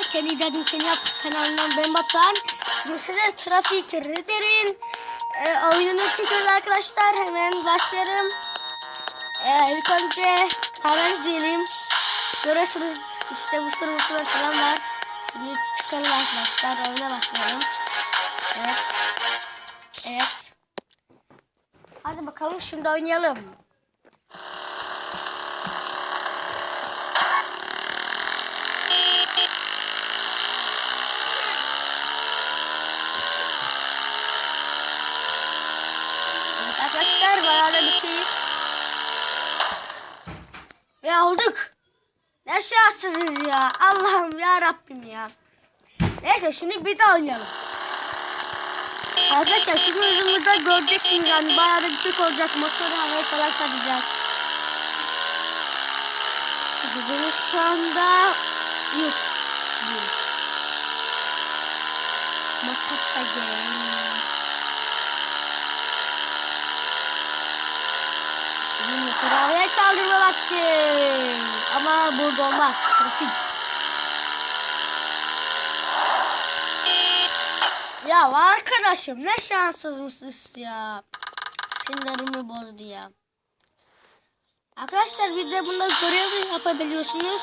Kendi icadım kendi kanalından ben Batuhan. Şimdi size Trafik Radar'ın e, oyununu çekiyoruz arkadaşlar. Hemen başlayalım. E, ilk önce garaj diyelim. Görüyorsunuz işte bu sırıtılar falan var. Şimdi çıkalım arkadaşlar. Oyuna başlayalım. Evet. Evet. Hadi bakalım şimdi oynayalım. Arkadaşlar bayağı bir şeyiz. Ve olduk. Ne şanssızız ya. Allah'ım ya Rabbim ya. Neyse şimdi bir daha oynayalım. Arkadaşlar şimdi hızımızda göreceksiniz hani bayağı da bir çok olacak. Motoru havaya falan katacağız. Hızımız şu anda 100 bin. Gel. Havaya kaldırma vakti. Ama burada olmaz. Trafik. Ya arkadaşım ne şanssız mısınız ya. Sinirlerimi bozdu ya. Arkadaşlar bir de bunda görev yapabiliyorsunuz.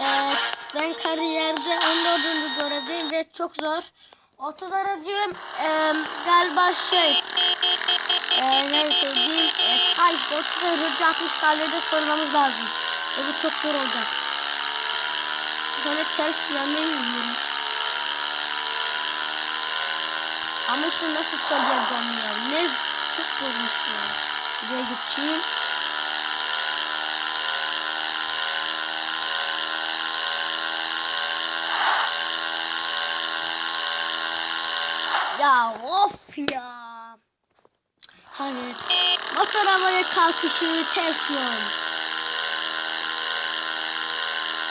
Ee, ben kariyerde 14. görevdeyim ve çok zor. 30 aracı e, galiba şey e, neyse diyeyim e, ha işte 30 aracı 60 saniyede sormamız lazım. Ve bu çok zor olacak. Böyle ters yöndeyim bilmiyorum. Ama işte nasıl söyleyeceğim ya. Ne çok zormuş ya. Şuraya geçeyim. Ya of ya. Evet. Motor havaya kalkışı ters yön.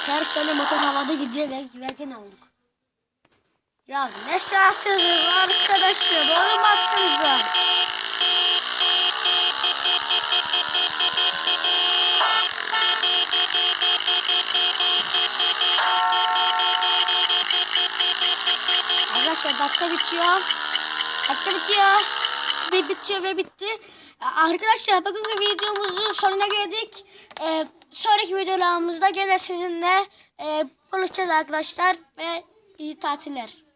Ters yönde motor havada gidiyor ve ne olduk. Ya ne şanssızız arkadaşlar. Oğlum baksanıza. Arkadaşlar dakika bitiyor. Dakika bitiyor. Ve bitiyor ve bitti. Arkadaşlar bugünkü videomuzun sonuna geldik. Ee, sonraki videolarımızda gene sizinle e, buluşacağız arkadaşlar. Ve iyi tatiller.